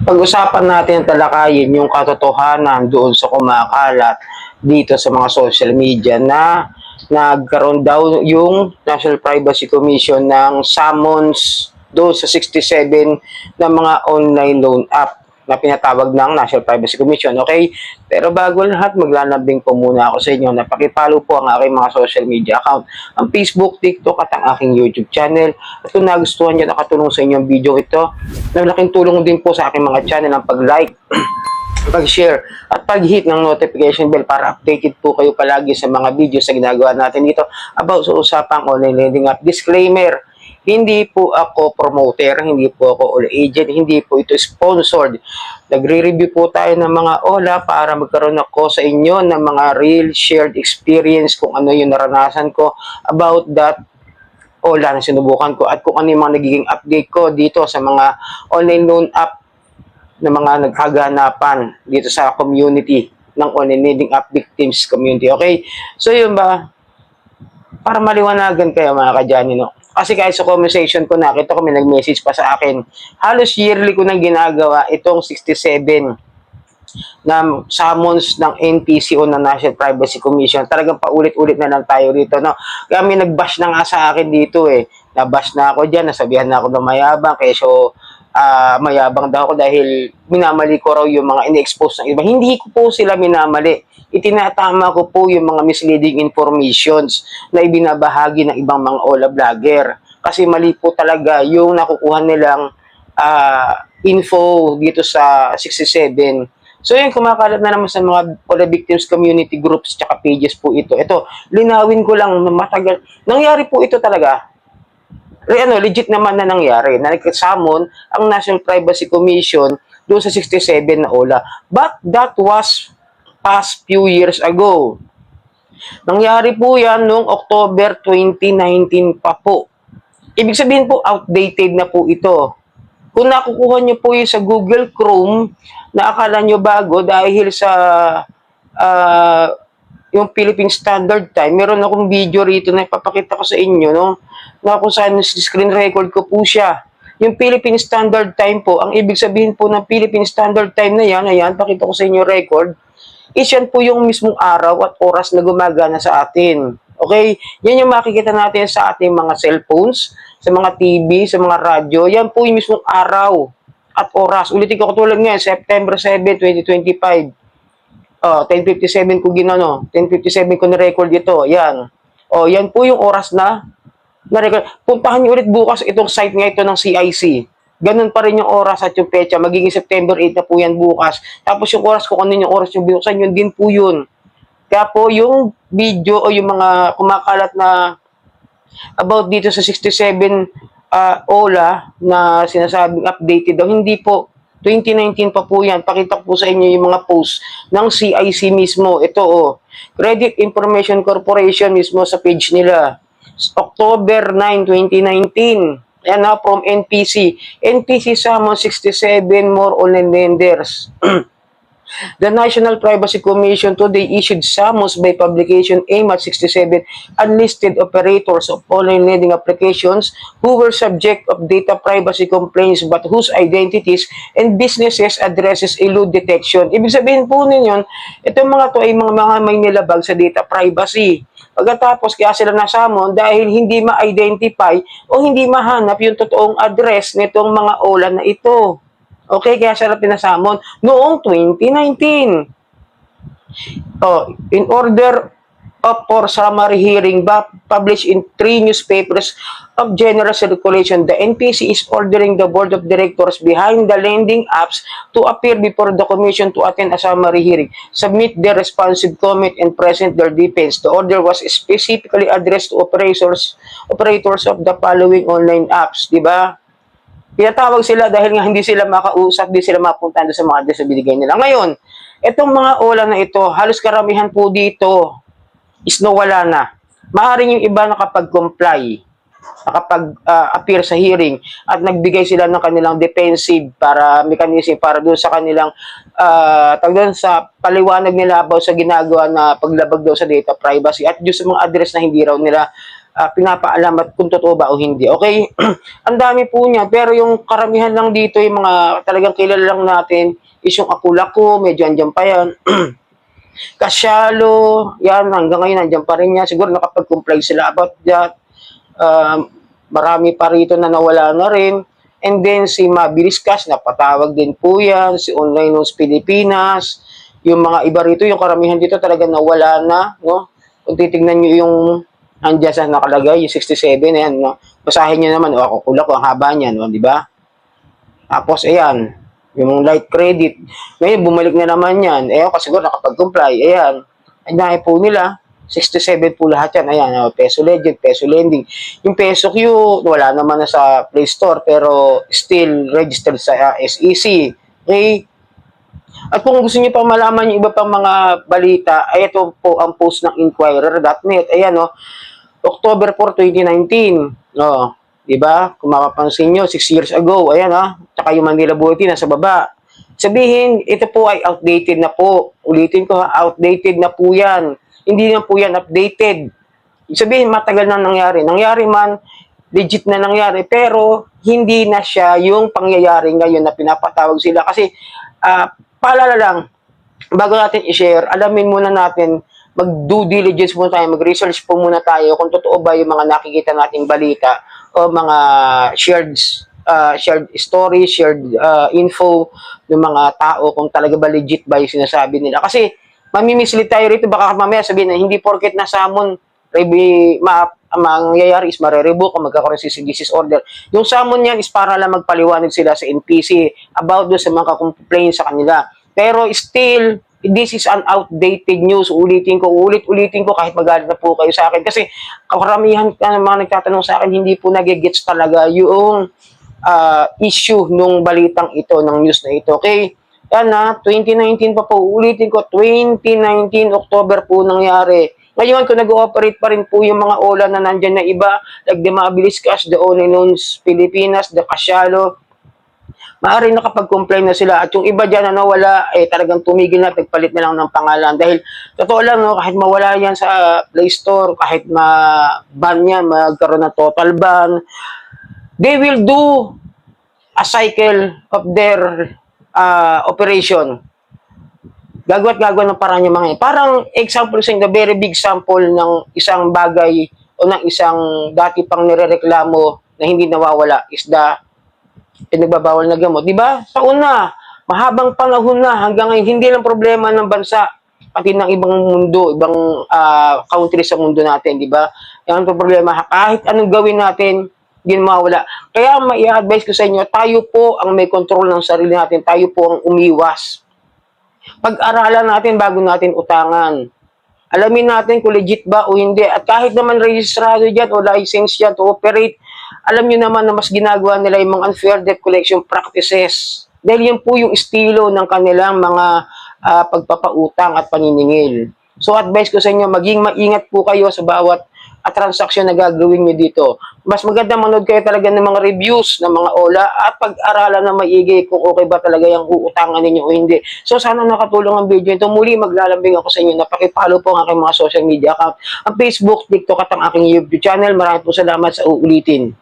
pag-usapan natin talakayin yung katotohanan doon sa kumakalat dito sa mga social media na nagkaroon daw yung National Privacy Commission ng summons doon sa 67 na mga online loan app na pinatawag ng National Privacy Commission. Okay? Pero bago lahat, maglalambing po muna ako sa inyo na pakipalo po ang aking mga social media account. Ang Facebook, TikTok at ang aking YouTube channel. At kung nagustuhan nyo nakatulong sa inyong video ito, malaking tulong din po sa aking mga channel ang pag-like, pag-share at pag-hit ng notification bell para updated po kayo palagi sa mga videos na ginagawa natin dito about sa usapang online lending app. Disclaimer, hindi po ako promoter, hindi po ako all agent, hindi po ito sponsored. Nagre-review po tayo ng mga OLA para magkaroon ako sa inyo ng mga real shared experience kung ano yung naranasan ko about that OLA na sinubukan ko at kung ano yung mga nagiging update ko dito sa mga online loan app na mga nagkaganapan dito sa community ng online lending app victims community. Okay? So yun ba? Para maliwanagan kayo mga kadyani, no? Kasi kahit sa conversation ko, nakita ko may nag-message pa sa akin. Halos yearly ko nang ginagawa itong 67 na summons ng NPC o ng National Privacy Commission. Talagang paulit-ulit na lang tayo rito. No? Kaya may nag-bash na nga sa akin dito eh. Nabash na ako dyan, nasabihan na ako ng mayabang, keso ah, mayabang daw ako dahil minamali ko raw yung mga in-expose ng iba. Hindi ko po sila minamali. Itinatama ko po yung mga misleading informations na ibinabahagi ng ibang mga Ola vlogger. Kasi mali po talaga yung nakukuha nilang ah, info dito sa 67. So yun, kumakalat na naman sa mga Ola Victims Community Groups tsaka pages po ito. Ito, linawin ko lang na matagal. Nangyari po ito talaga. Re, ano, legit naman na nangyari na ang National Privacy Commission doon sa 67 na OLA. But that was past few years ago. Nangyari po yan noong October 2019 pa po. Ibig sabihin po, outdated na po ito. Kung nakukuha nyo po yung sa Google Chrome, na akala nyo bago dahil sa ah, yung Philippine Standard Time, meron akong video rito na ipapakita ko sa inyo, no? Na kung saan screen record ko po siya. Yung Philippine Standard Time po, ang ibig sabihin po ng Philippine Standard Time na yan, ayan, pakita ko sa inyo record, is yan po yung mismong araw at oras na gumagana sa atin. Okay? Yan yung makikita natin sa ating mga cellphones, sa mga TV, sa mga radyo. Yan po yung mismong araw at oras. Ulitin ko katulad ngayon, September 7, 2025. Oh, 10.57 ko ginano. 10.57 ko na-record ito. Yan. Oh, yan po yung oras na na-record. Puntahan niyo ulit bukas itong site nga ito ng CIC. Ganun pa rin yung oras at yung pecha. Magiging September 8 na po yan bukas. Tapos yung oras, kung ano yung oras yung binuksan, yun din po yun. Kaya po yung video o yung mga kumakalat na about dito sa 67 uh, OLA na sinasabing updated daw, hindi po. 2019 pa po yan. Pakita po sa inyo yung mga posts ng CIC mismo. Ito oh. Credit Information Corporation mismo sa page nila. October 9, 2019. Yan na from NPC. NPC summon 67 more online lenders. The National Privacy Commission today issued summons by publication aimed at 67 unlisted operators of online lending applications who were subject of data privacy complaints but whose identities and businesses addresses elude detection. Ibig sabihin po ninyon, itong mga to ay mga, mga may nilabag sa data privacy. Pagkatapos kaya sila nasamon dahil hindi ma-identify o hindi mahanap yung totoong address nitong mga OLA na ito. Okay, kaya sila pinasamon noong 2019. Oh, in order of for summary hearing published in three newspapers of general circulation, the NPC is ordering the board of directors behind the lending apps to appear before the commission to attend a summary hearing, submit their responsive comment and present their defense. The order was specifically addressed to operators operators of the following online apps, di ba? Pinatawag sila dahil nga hindi sila makausap, hindi sila mapunta doon sa mga address na binigay nila. Ngayon, itong mga ola na ito, halos karamihan po dito is nawala na. Maaring yung iba nakapag-comply, nakapag-appear sa hearing at nagbigay sila ng kanilang defensive para mechanism para doon sa kanilang uh, doon sa paliwanag nila about sa ginagawa na paglabag daw sa data privacy at doon sa mga address na hindi raw nila ah, pinapaalam at kung totoo ba o hindi. Okay? Ang dami po niya. Pero yung karamihan lang dito, yung mga talagang kilala lang natin, is yung Akulako, medyo andyan pa yan. Kasyalo, yan, hanggang ngayon andyan pa rin yan. Siguro nakapag-comply sila about that. Um, marami pa rito na nawala na rin. And then si Mabilis Cash, napatawag din po yan. Si Online News Pilipinas. Yung mga iba rito, yung karamihan dito talaga nawala na. No? Kung titignan nyo yung andyan sa nakalagay, yung 67 na yan. No? Basahin nyo naman, o ako kulak ko, ang haba niyan, no? di ba? Tapos, ayan, yung light credit. Ngayon, bumalik na naman yan. Eh, ako siguro nakapag-comply. Ayan. Dami po nila. 67 po lahat yan. Ayan, oh, peso legend, peso lending. Yung peso Q, wala naman na sa Play Store, pero still registered sa uh, SEC. Okay? At kung gusto niyo pa malaman yung iba pang mga balita, ay ito po ang post ng Inquirer.net. Ayan, oh, October 4, 2019. No, di ba? Kung mapapansin nyo, 6 years ago, ayan ha, tsaka yung Manila Bulletin nasa baba. Sabihin, ito po ay outdated na po. Ulitin ko outdated na po yan. Hindi na po yan updated. Sabihin, matagal na nangyari. Nangyari man, legit na nangyari, pero hindi na siya yung pangyayari ngayon na pinapatawag sila. Kasi, ah, paalala lang, bago natin i-share, alamin muna natin, mag-due diligence muna tayo, mag-research po muna tayo kung totoo ba yung mga nakikita nating balita o mga shared uh, shared story, shared uh, info ng mga tao kung talaga ba legit ba yung sinasabi nila. Kasi mamimislead tayo rito, baka mamaya sabihin na hindi porket nasa amon, rebi, ma, mangyayari is marerebook o magkakaroon si disease order. Yung summon yan is para lang magpaliwanag sila sa NPC about doon sa mga complaints sa kanila. Pero still, this is an outdated news. Ulitin ko, ulit-ulitin ko kahit magalit na po kayo sa akin. Kasi karamihan ka mga nagtatanong sa akin, hindi po nagigets talaga yung ah, issue nung balitang ito, ng news na ito. Okay? Yan na, 2019 pa po, ulitin ko, 2019 October po nangyari. Ngayon, kung nag-ooperate pa rin po yung mga ola na nandyan na iba, like the Mabilis Cash, the Only Knowns Pilipinas, the Casyalo, maaaring nakapag-complain na sila. At yung iba dyan na nawala, eh talagang tumigil na, nagpalit na lang ng pangalan. Dahil, totoo lang, no, kahit mawala yan sa Play Store, kahit ma-ban yan, magkaroon ng total ban, they will do a cycle of their uh, operation. Gagawa at gagawa ng paraan yung mga yan. Parang example sa inyo, very big sample ng isang bagay o ng isang dati pang nirereklamo na hindi nawawala is the pinagbabawal na gamot. Di ba? Sa una, mahabang panahon na hanggang ngayon, hindi lang problema ng bansa, pati ng ibang mundo, ibang ah, country sa mundo natin, di ba? Yan ang problema. Kahit anong gawin natin, hindi mawala. Kaya may advice ko sa inyo, tayo po ang may control ng sarili natin, tayo po ang umiwas. Pag-aralan natin bago natin utangan. Alamin natin kung legit ba o hindi. At kahit naman registrado dyan o license yan to operate, alam nyo naman na mas ginagawa nila yung mga unfair debt collection practices. Dahil yan po yung estilo ng kanilang mga ah, pagpapautang at paniningil. So advice ko sa inyo, maging maingat po kayo sa bawat at transaksyon na gagawin nyo dito. Mas maganda manood kayo talaga ng mga reviews ng mga ola at pag-aralan na maigi kung okay ba talaga yung uutangan ninyo o hindi. So sana nakatulong ang video ito. Muli maglalambing ako sa inyo na pakipollow po ang aking mga social media account. Ang Facebook, TikTok at ang aking YouTube channel. Maraming po salamat sa uulitin.